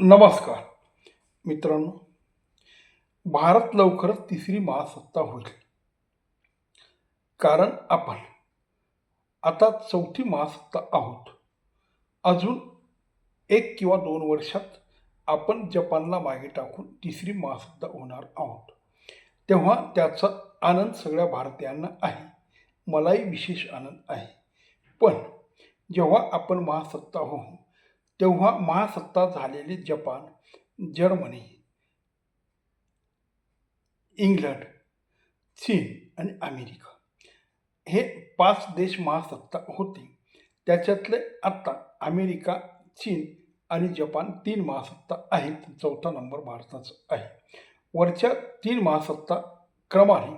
नमस्कार. मित्रांनो भारत लवकरच तिसरी महासत्ता होईल. कारण आपण आता चौथी महासत्ता आहोत. अजून एक किंवा दोन वर्षात आपण जपानला मागे टाकून तिसरी महासत्ता होणार आहोत. तेव्हा त्याचा आनंद सगळ्या भारतीयांना आहे. मलाही विशेष आनंद आहे. पण जेव्हा आपण महासत्ता होऊ तेव्हा महासत्ता झालेले जपान जर्मनी इंग्लंड चीन आणि अमेरिका हे पाच देश महासत्ता होते. त्याच्यातले आत्ता अमेरिका चीन आणि जपान तीन महासत्ता आहेत. चौथा नंबर भारताचा आहे. वरच्या तीन महासत्ता क्रमाने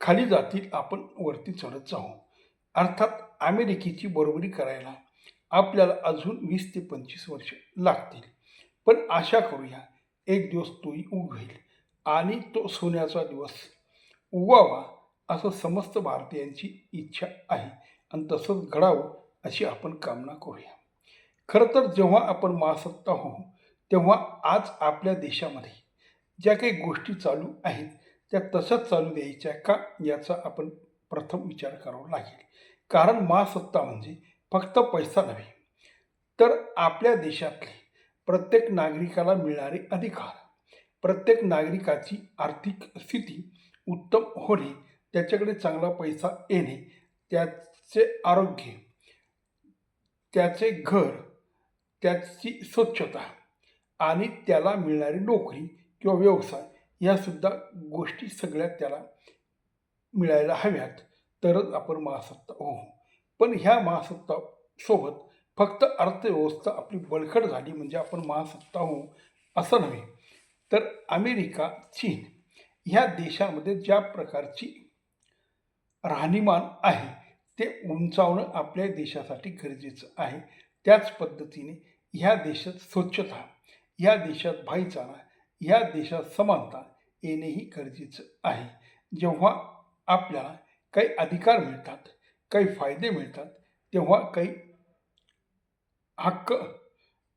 खाली जातील आपण वरती चढत जाऊ. अर्थात अमेरिकेची बरोबरी करायला आपल्याला अजून वीस ते पंचवीस वर्ष लागतील. पण आशा करूया एक दिवस तोही उगवेल आणि तो सोन्याचा दिवस उगवावा असं समस्त भारतीयांची इच्छा आहे. आणि तसंच घडावं अशी आपण कामना करूया. खरं तर जेव्हा आपण महासत्ता होऊ तेव्हा आज आपल्या देशामध्ये ज्या काही गोष्टी चालू आहेत त्या तशाच चालू द्यायच्या का याचा आपण प्रथम विचार करावा लागेल. कारण महासत्ता म्हणजे फक्त पैसा नव्हे तर आपल्या देशातले प्रत्येक नागरिकाला मिळणारे अधिकार प्रत्येक नागरिकाची आर्थिक स्थिती उत्तम होणे त्याच्याकडे चांगला पैसा येणे त्याचे आरोग्य त्याचे घर त्याची स्वच्छता आणि त्याला मिळणारी नोकरी किंवा व्यवसाय ह्यासुद्धा गोष्टी सगळ्या त्याला मिळायला हव्यात. तरच आपण महासत्ता होऊ. पण ह्या महासत्ता सोबत फक्त अर्थव्यवस्था आपली बळकट झाली म्हणजे आपण महासत्ता होऊ असं नव्हे. तर अमेरिका चीन ह्या देशामध्ये ज्या प्रकारची राहणीमान आहे ते उंचावणं आपल्या देशासाठी गरजेचं आहे. त्याच पद्धतीने ह्या देशात स्वच्छता ह्या देशात भाईचारा ह्या देशात समानता येणेही गरजेचं आहे. जेव्हा आपल्याला काही अधिकार मिळतात काही फायदे मिळतात तेव्हा काही हक्क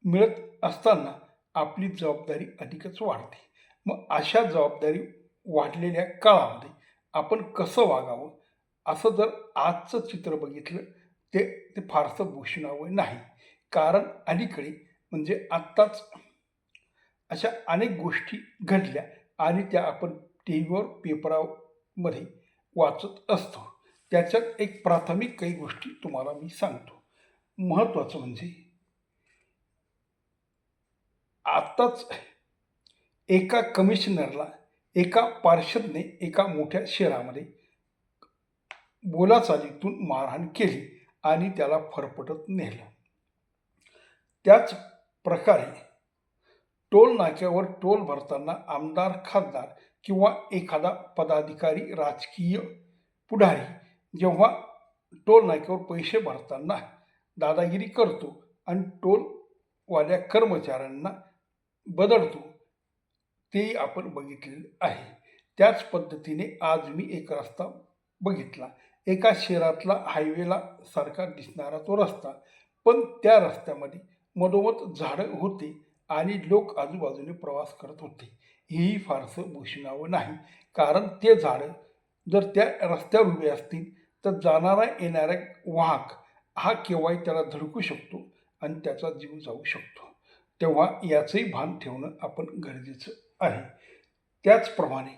मिळत असताना आपली जबाबदारी अधिकच वाढते. मग अशा जबाबदारी वाढलेल्या काळामध्ये आपण कसं वागावं? असं जर आजचं चित्र बघितलं ते ते फारसं भूषणावं नाही. कारण अलीकडे म्हणजे आत्ताच अशा अनेक गोष्टी घडल्या आणि त्या आपण टी व्हीवर पेपरामध्ये वाचत असतो. त्याच्यात एक प्राथमिक काही गोष्टी तुम्हाला मी सांगतो. महत्त्वाचं म्हणजे आत्ताच एका कमिशनरला एका पार्षदने एका मोठ्या शहरामध्ये बोलाचालीतून मारहाण केली आणि त्याला फरफटत नेलं. त्याच प्रकारे टोल नाक्यावर टोल भरताना आमदार खासदार किंवा एखादा पदाधिकारी राजकीय पुढारी जेव्हा टोल नाक्यावर पैसे भरताना दादागिरी करतो आणि टोलवाल्या कर्मचाऱ्यांना बदलतो तेही आपण बघितलेलं आहे. त्याच पद्धतीने आज मी एक रस्ता बघितला. एका शहरातला हायवेला सारखा दिसणारा तो रस्ता. पण त्या रस्त्यामध्ये मधोमध झाडं होते आणि लोक आजूबाजूने प्रवास करत होते. हेही फारसं भूषणावं नाही. कारण ते झाडं जर त्या रस्त्यावर उभे असतील तर जाणारा येणारा वाहक हा केव्हाही त्याला धडकू शकतो आणि त्याचा जीव जाऊ शकतो. तेव्हा याचंही भान ठेवणं आपण गरजेचं आहे. त्याचप्रमाणे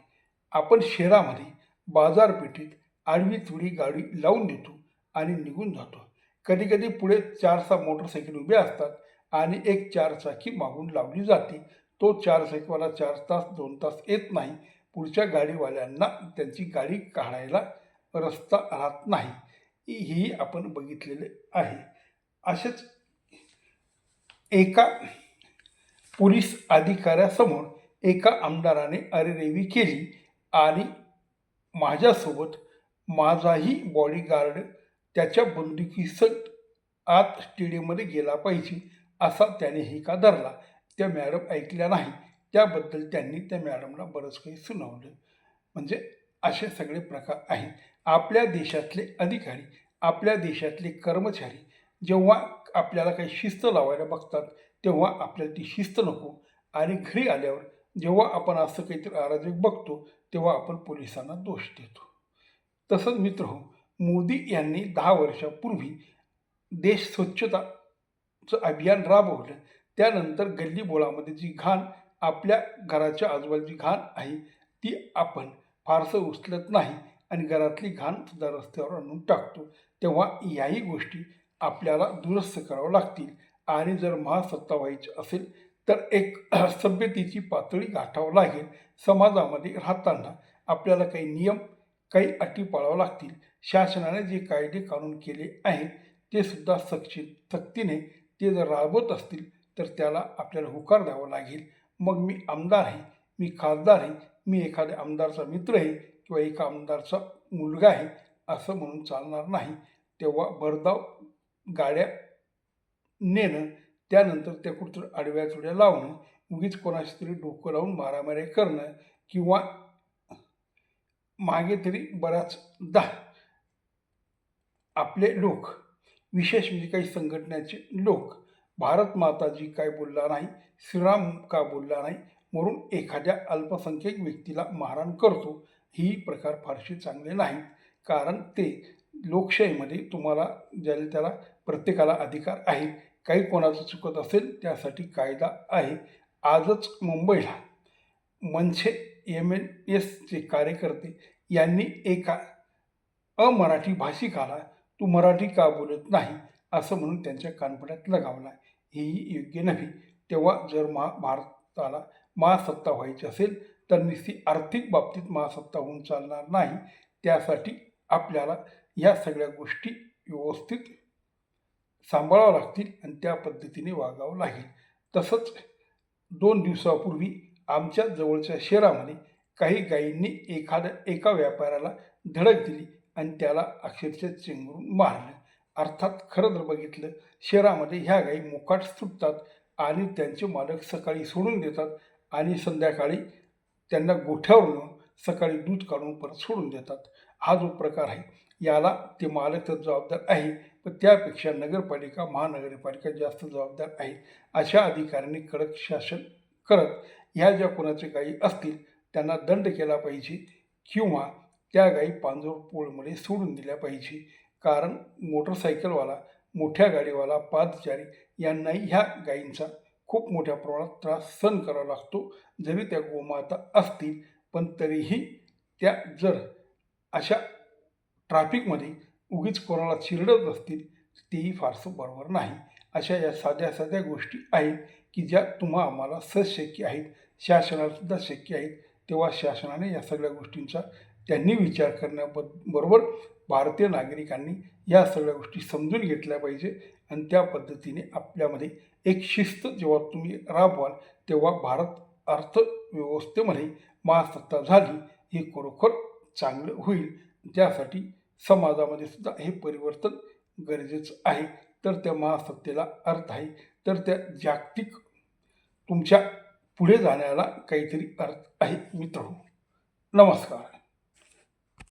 आपण शहरामध्ये बाजारपेठेत आडवी तुडी गाडी लावून देतो आणि निघून जातो. कधीकधी पुढे चार सहा मोटरसायकल उभे असतात आणि एक चारचाकी मागून लावली जाते. तो चारचाकीवाला चार तास दोन तास येत नाही. पुढच्या गाडीवाल्यांना त्यांची गाडी काढायला रस्ता राहत नाही. ही आपण बघितलेले आहे. असेच एका पोलीस अधिकाऱ्यासमोर एका आमदाराने अरेरेवी केली आणि माझ्यासोबत माझाही बॉडीगार्ड त्याच्या बंदुकीसत आत स्टेडियममध्ये गेला पाहिजे असा त्याने हे का धरला. त्या मॅडम ऐकल्या नाही. त्याबद्दल त्यांनी त्या मॅडमला बरंच काही सुनावलं. म्हणजे असे सगळे प्रकार आहेत. आपल्या देशातले अधिकारी आपल्या देशातले कर्मचारी जेव्हा आपल्याला काही शिस्त लावायला बघतात तेव्हा आपल्याला ती शिस्त नको. आणि घरी आल्यावर जेव्हा आपण असं काहीतरी अराजक बघतो तेव्हा आपण पोलिसांना दोष देतो. तसंच मित्र हो मोदी यांनी दहा वर्षापूर्वी देश स्वच्छताचं अभियान राबवलं. त्यानंतर गल्ली बोळामध्ये जी घाण आपल्या घराच्या आजूबाजूची घाण आहे ती आपण फारसं उचलत नाही आणि घरातली घाणसुद्धा रस्त्यावर आणून टाकतो. तेव्हा याही गोष्टी आपल्याला दुरुस्त कराव्या लागतील. आणि जर महासत्ता व्हायची असेल तर एक सभ्यतेची पातळी गाठावं लागेल. समाजामध्ये राहताना आपल्याला काही नियम काही अटी पाळावं लागतील. शासनाने जे कायदे कानून केले आहेत ते सुद्धा सक्ती सक्तीने ते जर राबवत असतील तर त्याला आपल्याला होकार द्यावा लागेल. मग मी आमदार आहे मी खासदार आहे मी एखाद्या आमदारचा मित्र आहे किंवा एका आमदारचा मुलगा आहे असं म्हणून चालणार नाही. तेव्हा भरधाव गाड्या नेणं त्यानंतर त्या कुठं आडव्या चुड्या लावणं उगीच कोणाशी तरी डोकं लावून मारामारी करणं किंवा मागे तरी बऱ्याचदा आपले लोक विशेष म्हणजे काही संघटनेचे लोक भारत माताजी काय बोलला नाही श्रीराम का बोलला नाही म्हणून एखाद्या अल्पसंख्यक व्यक्तीला मारहाण करतो ही प्रकार फारसे चांगले नाहीत. कारण ते लोकशाहीमध्ये तुम्हाला ज्याला त्याला प्रत्येकाला अधिकार आहे काही कोणाचं चुकत असेल त्यासाठी कायदा आहे. आजच मुंबईला मनसे एम एन एसचे कार्यकर्ते यांनी एका अमराठी भाषिकाला तू मराठी का बोलत नाही? असं म्हणून त्यांच्या कानपड्यात लगावला. हेही योग्य नव्हे. तेव्हा जर महा भारताला महासत्ता व्हायची असेल तर नुसती आर्थिक बाबतीत महासत्ता होऊन चालणार नाही. त्यासाठी आपल्याला या सगळ्या गोष्टी व्यवस्थित सांभाळावं लागतील आणि त्या पद्धतीने वागावं लागेल. तसंच दोन दिवसापूर्वी आमच्या जवळच्या शहरामध्ये काही गायींनी एखाद्या एका व्यापाऱ्याला धडक दिली आणि त्याला अक्षरशः चेंगरून मारलं. अर्थात खरं जर बघितलं शहरामध्ये ह्या गायी मोकाट सुटतात आणि त्यांचे मालक सकाळी सोडून देतात आणि संध्याकाळी त्यांना गोठ्यावर नेऊन सकाळी दूध काढून परत सोडून देतात. हा जो प्रकार आहे याला ते मालक तर जबाबदार आहे पण त्यापेक्षा नगरपालिका महानगरपालिका जास्त जबाबदार आहेत अशा अधिकाऱ्यांनी कडक शासन करत ह्या ज्या कोणाचे गायी असतील त्यांना दंड केला पाहिजे किंवा त्या गायी पांजोर पोळमध्ये सोडून दिल्या पाहिजे. कारण मोटरसायकलवाला मोठ्या गाडीवाला पादचारी यांनाही ह्या गायींचा खूप मोठ्या प्रमाणात त्रास सहन करावा लागतो. जरी त्या गोमाता असतील पण तरीही त्या जर अशा ट्रॅफिकमध्ये उगीच कोणाला चिरडत असतील तेही फारसं बरोबर नाही. अशा या साध्या साध्या गोष्टी आहेत की ज्या तुम्हा आम्हाला सहज शक्य आहेत शासनालासुद्धा शक्य आहेत. तेव्हा शासनाने या सगळ्या गोष्टींचा त्यांनी विचार करण्याबरोबर भारतीय नागरिकांनी या सगळ्या गोष्टी समजून घेतल्या पाहिजे आणि त्या पद्धतीने आपल्यामध्ये एक शिस्त जेव्हा तुम्ही राबवाल तेव्हा भारत अर्थव्यवस्थेमध्ये महासत्ता झाली हे खरोखर चांगलं होईल. त्यासाठी समाजामध्ये सुद्धा हे परिवर्तन गरजेचं आहे. तर त्या महासत्तेला अर्थ आहे. तर त्या जागतिक तुमच्यापुढे जाण्याला काहीतरी अर्थ आहे मित्र नमस्कार.